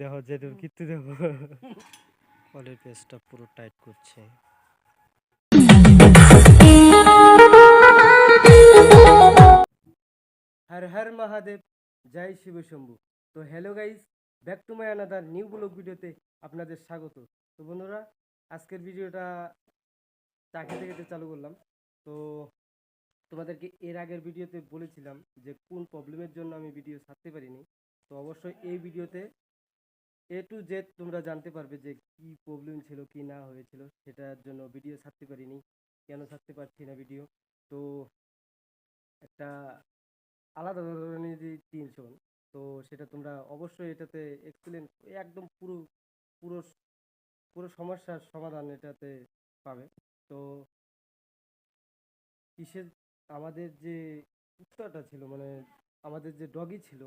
দেখো যেটুকু কীর্তি দেখো। কলের পেজটা পুরো টাইট করছে। হর হর মহাদেব জয় শিব শম্ভু। তো hello guys back to my another new vlog ভিডিওতে আপনাদের স্বাগত। তো বন্ধুরা আজকের ভিডিওটা চা খেতে খেতে চালু করলাম তো তোমাদেরকে এর আগের ভিডিওতে বলেছিলাম যে কোন প্রবলেমের জন্য আমি ভিডিও ছাড়তে পারিনি। তো অবশ্যই এই ভিডিওতে এ টু জেড তোমরা জানতে পারবে যে কি প্রবলেম ছিল, কি না হয়েছিল। সেটার জন্য ভিডিও ছাড়তে পারিনি। কেন ছাড়তে পারছি না ভিডিও তো একটা আলাদা ধরনের টেনশন তো সেটা তোমরা অবশ্যই এটাতে এক্সপ্লেন একদম পুরো পুরো পুরো সমস্যার সমাধান এটাতে পাবে। তো কিসের, আমাদের যে কুত্তাটা ছিল মানে আমাদের যে ডগি ছিল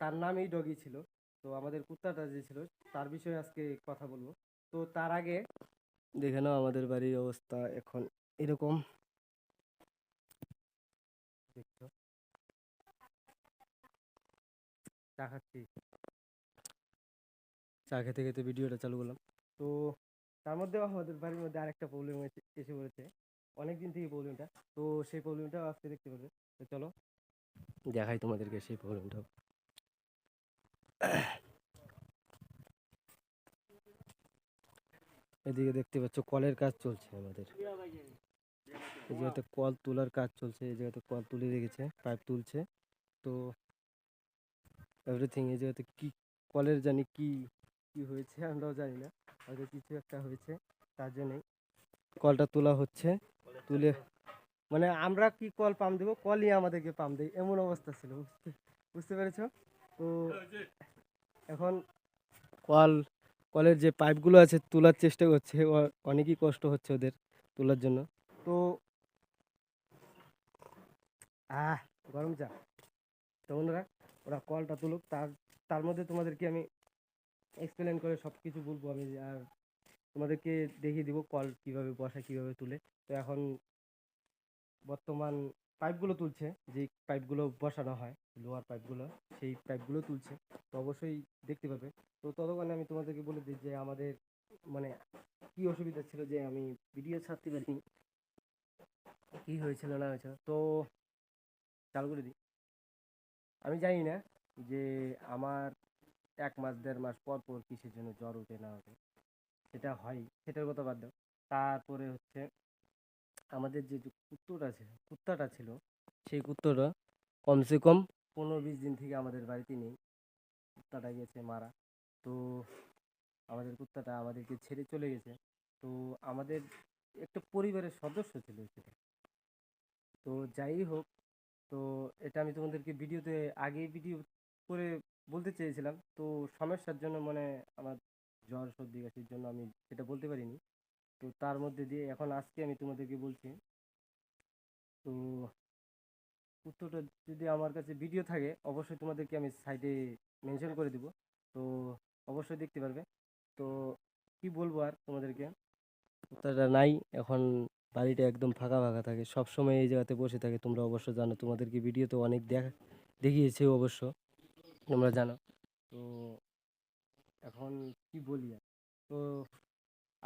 তার নামেই ডগি ছিল। তো আমাদের কুত্তাটা যে ছিল, তার বিষয়ে আজকে কথা বলব। তো তার আগে দেখে নাও আমাদের বাড়ির অবস্থা এখন এরকম। দেখছ? চা খাচ্ছি। চা খেতে খেতে ভিডিওটা চালু করলাম। তো তার মধ্যেও আমাদের বাড়ির মধ্যে আরেকটা প্রবলেম এসে পড়েছে। অনেক দিন থেকে প্রবলেমটা তো সেই প্রবলেমটাও আজকে দেখতে পাবে চলো দেখাই তোমাদেরকে সেই প্রবলেমটাও এদিকে দেখতে পাচ্ছ, কলের কাজ চলছে আমাদের। এই জায়গাতে কল তোলার কাজ চলছে, এই জায়গাতে কল তুলে রেখেছে পাইপ তুলছে। তো এভরিথিং এই জায়গাতে কি, কলের জানি কি কি হয়েছে আমরাও জানি না। হয়তো কিছু একটা হয়েছে, তার জন্যই কলটা তোলা হচ্ছে। তুলে মানে আমরা কি কল পাম্প দেবো? কলই আমাদেরকে পাম্প দেয়, এমন অবস্থা ছিল, বুঝতে বুঝতে পেরেছ? এখন কল, কলের যে পাইপগুলো আছে তোলার চেষ্টা করছে অনেকই কষ্ট হচ্ছে ওদের তোলার জন্য। তো আহ, গরম চা তো বন্ধুরা, ওরা কলটা তুলুক। তার তার মধ্যে তোমাদেরকে আমি এক্সপ্লেন করে সব কিছু বলব আমি, আর তোমাদেরকে দেখিয়ে দিব কল কীভাবে বসা, কীভাবে তুলে। তো এখন বর্তমান পাইপগুলো তুলছে যে পাইপগুলো বসানো হয়, লোহার পাইপগুলো, সেই পাইপগুলো তুলছে। তো অবশ্যই দেখতে পাবে। তো ততক্ষণে আমি তোমাদেরকে বলে দিই যে আমাদের মানে কি অসুবিধা ছিল যে আমি ভিডিও ছাড়তে পারিনি, কি হয়েছিল, না হয়েছিল, তো চালু করে দিই। আমি জানি না যে আমার এক মাস, দেড় মাস পর পর কিসের জন্য জ্বর ওঠে, না ওঠে, সেটা হয়, সেটার কথা বাদ দাও। তারপরে হচ্ছে আমাদের যে কুত্তোটা ছিল কুত্তাটা ছিল, সেই কুত্তোটা কমসে কম পনেরো বিশ দিন থেকে আমাদের বাড়িতে নেই। কুত্তাটা গেছে মারা। তো আমাদের কুত্তাটা আমাদেরকে ছেড়ে চলে গেছে। তো আমাদের একটা পরিবারের সদস্য ছিল সেটা। তো যাই হোক, তো এটা আমি তোমাদেরকে ভিডিওতে আগেই ভিডিও করে বলতে চেয়েছিলাম। তো সমস্যার জন্য মানে আমার জ্বর সর্দি কাশির জন্য আমি সেটা বলতে পারিনি। তো তার মধ্যে দিয়ে এখন আজকে আমি তোমাদেরকে বলছি, তো উত্তরটা যদি আমার কাছে ভিডিও থাকে, অবশ্যই তোমাদেরকে আমি সাইডে মেনশন করে দিব। তো অবশ্যই দেখতে পারবে। তো কি বলব আর তোমাদেরকে? কুত্তাটা নাই, এখন বাড়িটা একদম ফাঁকা ফাঁকা থাকে, সব সময় এই জায়গাতে বসে থাকে, তোমরা অবশ্য জানো, তোমাদেরকে ভিডিওতে অনেক দেখা, দেখিয়েছে অবশ্য, তোমরা জানো। তো এখন কি বলি আর? তো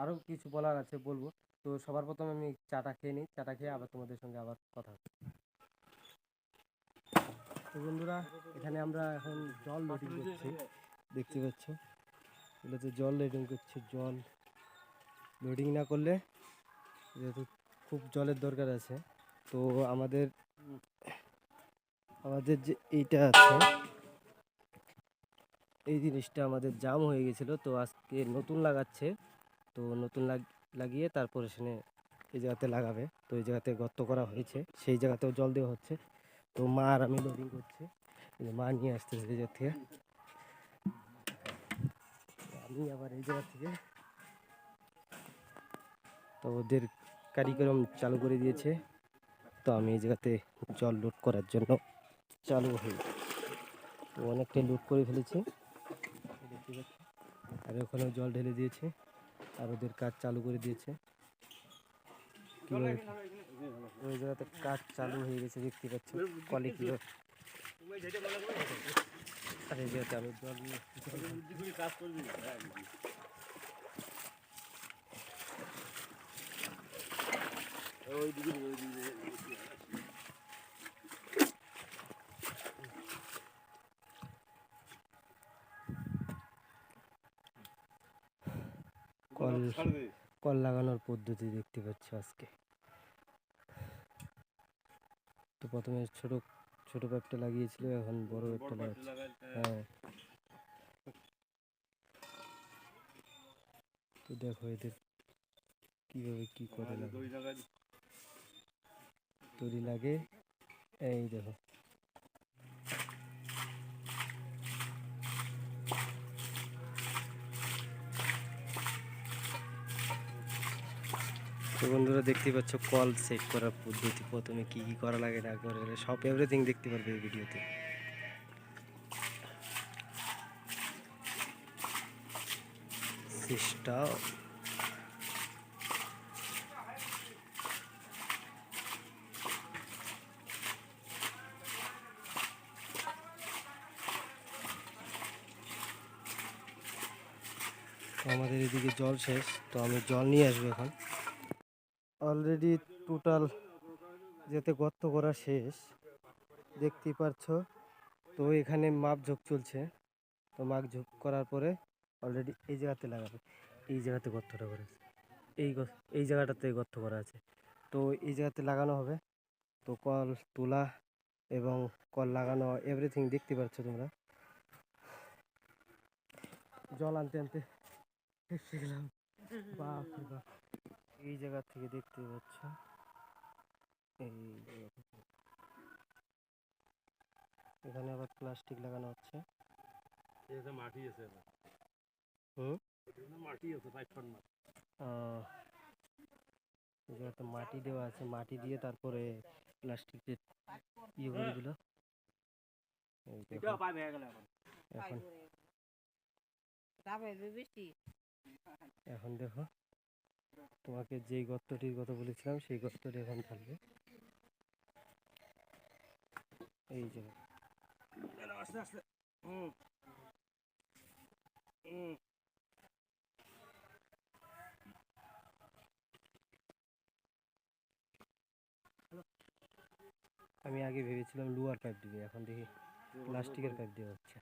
আরও কিছু বলার আছে বলব। তো সবার প্রথমে আমি চাটা খেয়ে নিই। চাটা খেয়ে আবার তোমাদের সঙ্গে আবার কথা হবে। তো বন্ধুরা, এখানে আমরা এখন জল লোডিং করছি। দেখতে পাচ্ছ? এটা তো জল লোডিং করছে, জল। লোডিং না করলে যেহেতু খুব জলের দরকার আছে, তো আমাদের আমাদের যে এইটা আছে, এই জিনিসটা আমাদের জাম হয়ে গেছিল, তো আজকে নতুন লাগাচ্ছে। তো নতুন লাগ- লাগিয়ে তারপরে সেখানে এই জায়গাতে লাগাবে। তো এই জায়গাতে গর্ত করা হয়েছে, সেই জায়গাতেও জল দেওয়া হচ্ছে। তো মা আর আমি লোডিং করছি। মা নিয়ে আসতেছে এই জায়গা থেকে। আমি আবার এই জায়গা থেকে তো ওদের কারিক্রম চালু করে দিয়েছে। তো আমি এই জায়গাতে জল লোড করার জন্য চালু হই। তো অনেকটাই লোড করে ফেলেছি। আর ওখানেও জল ঢেলে দিয়েছে। আর ওদের কাজ চালু করে দিয়েছে। ওই জায়গাতে কাজ চালু হয়ে গেছে, দেখতে পাচ্ছি। কলে কীভাবে আরে কাজ করবি ওই দিকে ওই দিকে কল কল লাগানোর পদ্ধতি দেখতে পাচ্ছ আজকে। তো প্রথমে ছোট ছোট পাইপটা লাগিয়েছিল এখন বড় পাইপটা লাগাচ্ছে। হ্যাঁ। তো দেখো এদের কীভাবে কি করে লাগে তৈরি লাগে এই দেখো। তো বন্ধুরা দেখতে পাচ্ছ কল সেট করার পদ্ধতি প্রথমে কি কি করা লাগে না করে সব এভরিথিং দেখতে পারবে এই ভিডিওতে। আমাদের এদিকে জল শেষ, তো আমি জল নিয়ে আসব এখন। অলরেডি টোটাল যেতে গর্ত করা শেষ, দেখতেই পাচ্ছ তো এখানে মাপ ঝোঁক চলছে। তো মাপ ঝোঁক করার পরে অলরেডি এই জায়গাতে লাগাবে। এই জায়গাতে গর্তটা করেছে এই এই জায়গাটাতে গর্ত করা আছে। তো এই জায়গাতে লাগানো হবে। তো কল তোলা এবং কল লাগানো এভরিথিং দেখতে পাচ্ছ তোমরা। জল আনতে আনতে গেলাম। বাপ বাপ। এই জায়গা থেকে দেখতে পাচ্ছ। এই জায়গা থেকে। এখানে আবার প্লাস্টিক লাগানো হচ্ছে। মাটি আছে হুম? মাটি আছে দেওয়া আছে। মাটি দিয়ে তারপরে প্লাস্টিক ইয়ে করে দিল। হয়ে এখন দেখো। তোমাকে যেই গর্তটির কথা বলেছিলাম, সেই গর্তটি এখন থাকবে। এই যে। আস্তে আস্তে আমি আগে ভেবেছিলাম লুয়ার পাইপ দিবে, এখন দেখি প্লাস্টিকের পাইপ দেওয়া হচ্ছে।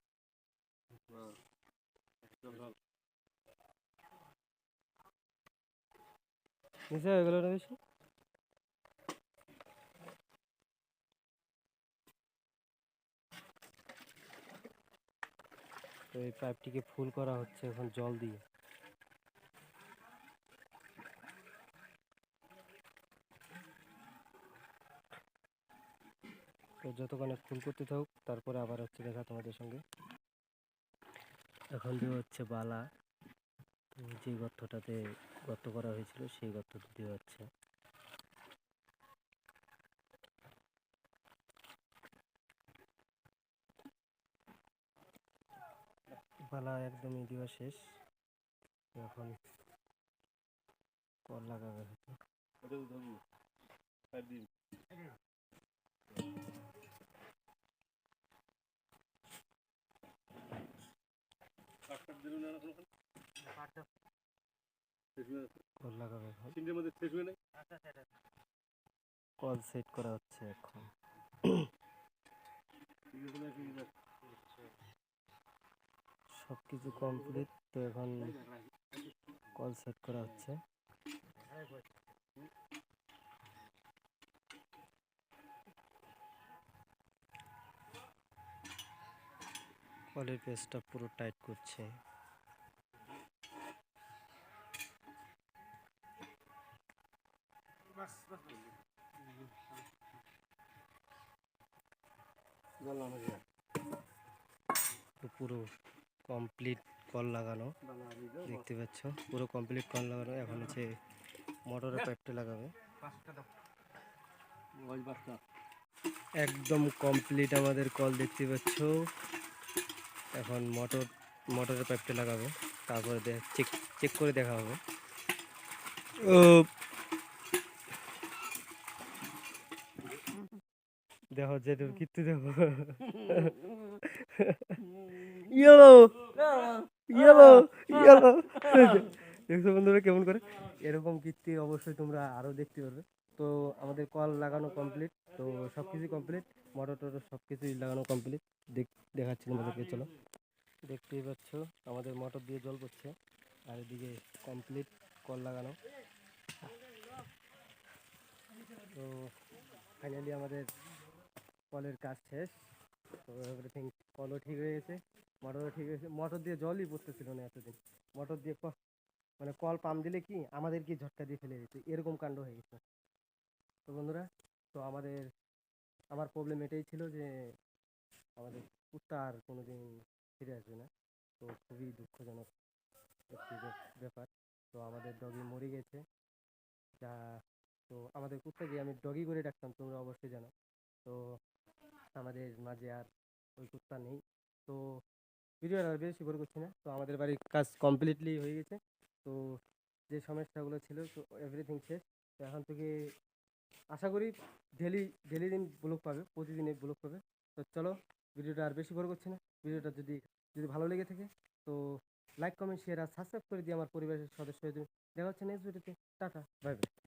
নিচে হয়ে গেল না তো এই পাইপটিকে ফুল করা হচ্ছে এখন জল দিয়ে। তো যতক্ষণে ফুল করতে থাকুক, তারপরে আবার হচ্ছে দেখা তোমাদের সঙ্গে। এখন দেওয়া হচ্ছে বালা যে গর্তটাতে গর্ত করা হয়েছিল, সেই গর্তটি দেওয়া হচ্ছে। বালা একদমই দেওয়া শেষ। এখন কল লাগাবে হয়তো কল সেট করা হচ্ছে এখন। সব কিছু কমপ্লিট তো এখন কল সেট করা হচ্ছে। কলের পেজটা পুরো টাইট করছে। তো পুরো কমপ্লিট কল লাগানো। দেখতে পাচ্ছ? পুরো কমপ্লিট কল লাগানো। এখন হচ্ছে মোটরের পাইপটা লাগাবে। একদম কমপ্লিট আমাদের কল দেখতে পাচ্ছ। এখন মোটর মোটরের পাইপটা লাগাবে। তারপরে চেক চেক করে দেখা হবে। ও যে যেটুর কিত্তু দেখো ইয়েলো ইয়েলো ইয়েলো দেখছ বন্ধুরা কেমন করে? এরকম কীর্তি অবশ্যই তোমরা আরও দেখতে পারবে। তো আমাদের কল লাগানো কমপ্লিট তো সব কিছুই কমপ্লিট মোটর টোটর সব কিছুই লাগানো কমপ্লিট দেখ দেখাচ্ছি তোমাদেরকে চলো। দেখতেই পাচ্ছ আমাদের মোটর দিয়ে জল পড়ছে আর এদিকে কমপ্লিট কল লাগানো। তো ফাইনালি আমাদের কলের কাজ শেষ। তো এভরিথিং কলও ঠিক হয়ে গেছে মোটরও ঠিক হয়েছে মোটর দিয়ে জলই পড়তেছিল না এতদিন। মোটর দিয়ে ক- মানে কল পাম্প দিলে কি আমাদেরকে ঝটকা দিয়ে ফেলে দিত। এরকম কাণ্ড হয়ে গেছে। তো বন্ধুরা, তো আমাদের, আমার প্রবলেম এটাই ছিল যে আমাদের কুত্তা আর কোনোদিন ফিরে আসবে না। তো খুবই দুঃখজনক একটি ব্যাপার। তো আমাদের ডগি মরে গেছে। যা তো আমাদের কুত্তাকে আমি ডগি করে ডাকতাম, তোমরা অবশ্যই জানো। তো আমাদের মাঝে আর ওই কুত্তা নেই। তো ভিডিও আর বেশি বড় করছি না। তো আমাদের বাড়ির কাজ কমপ্লিটলি হয়ে গেছে। তো যে সমস্যাগুলো ছিল, তো এভরিথিং শেষ। তো এখন থেকে আশা করি ডেলি ডেলি দিন ব্লগ পাবে, প্রতিদিনে ব্লগ পাবে। তো চলো ভিডিওটা আর বেশি বড় করছি না। ভিডিওটা যদি যদি ভালো লেগে থাকে, তো লাইক কমেন্ট শেয়ার আর সাবস্ক্রাইব করে দিয়ে আমার পরিবারের সদস্য দেখা হচ্ছে নেক্সট ভিডিওতে টাটা বাই বাই